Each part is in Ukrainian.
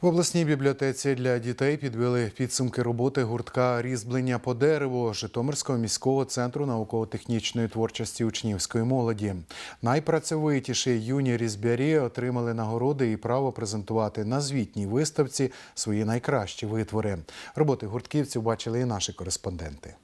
В обласній бібліотеці для дітей підвели підсумки роботи гуртка різьблення по дереву Житомирського міського центру науково-технічної творчості учнівської молоді. Найпрацьовитіші юні різьбярі отримали нагороди і право презентувати на звітній виставці свої найкращі витвори. Роботи гуртківців бачили і наші кореспонденти.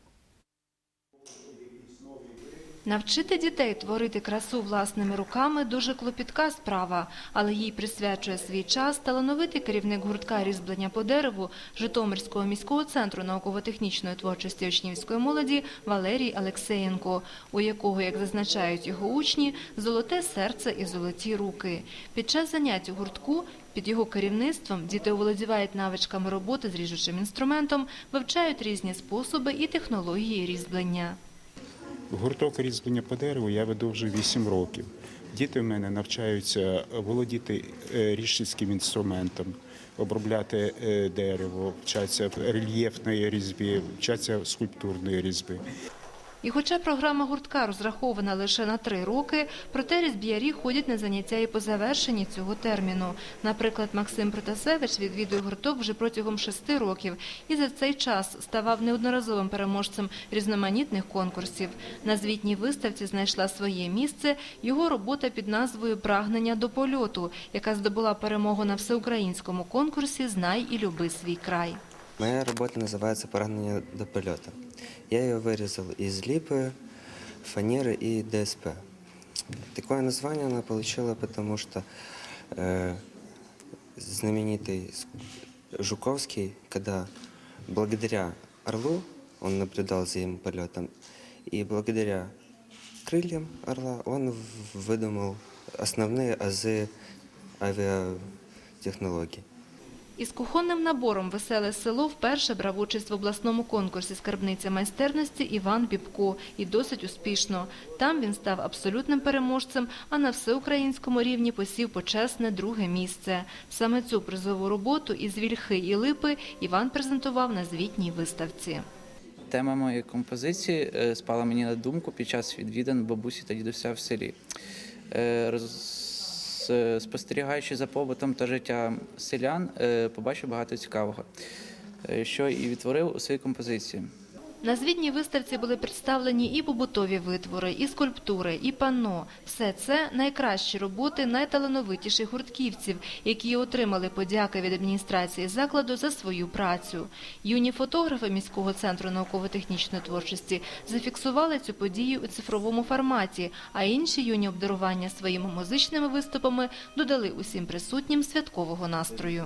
Навчити дітей творити красу власними руками дуже клопітка справа, але їй присвячує свій час талановитий керівник гуртка різьблення по дереву Житомирського міського центру науково-технічної творчості учнівської молоді Валерій Алексеєнко, у якого, як зазначають його учні, золоте серце і золоті руки. Під час занять у гуртку під його керівництвом діти оволодівають навичками роботи з ріжучим інструментом, вивчають різні способи і технології різьблення. Гурток різьблення по дереву я веду вже 8 років. Діти в мене навчаються володіти рішницьким інструментом, обробляти е, дерево, вчаться рельєфної різьби, вчаться скульптурної різьби. І хоча програма гуртка розрахована лише на три роки, проте різб'ярі ходять на заняття і по завершенні цього терміну. Наприклад, Максим Протасевич відвідує гурток вже протягом шести років і за цей час ставав неодноразовим переможцем різноманітних конкурсів. На звітній виставці знайшла своє місце його робота під назвою Прагнення до польоту, яка здобула перемогу на всеукраїнському конкурсі Знай і люби свій край. Моя работа называется «Прагнение до полета». Я ее вырезал из липы, фанеры и ДСП. Такое название она получила, потому что э, знаменитый Жуковский, когда благодаря орлу, он наблюдал за им полетом, и благодаря крыльям орла он выдумал основные азы авиатехнологий. Із кухонним набором «Веселе село» вперше брав участь в обласному конкурсі «Скарбниця майстерності» Іван Бібко. І досить успішно. Там він став абсолютним переможцем, а на всеукраїнському рівні посів почесне друге місце. Саме цю призову роботу із вільхи і липи Іван презентував на звітній виставці. Тема моєї композиції е, спала мені на думку під час відвідин бабусі та дідуся в селі. Е, Спостерігаючи за побутом та життям селян, е, побачив багато цікавого, е, що і відтворив у своїй композиції. На звітній виставці були представлені і побутові витвори, і скульптури, і панно. Все це найкращі роботи найталановитіших гуртківців, які отримали подяки від адміністрації закладу за свою працю. Юні фотографи міського центру науково-технічної творчості зафіксували цю подію у цифровому форматі, а інші юні обдарування своїми музичними виступами додали усім присутнім святкового настрою.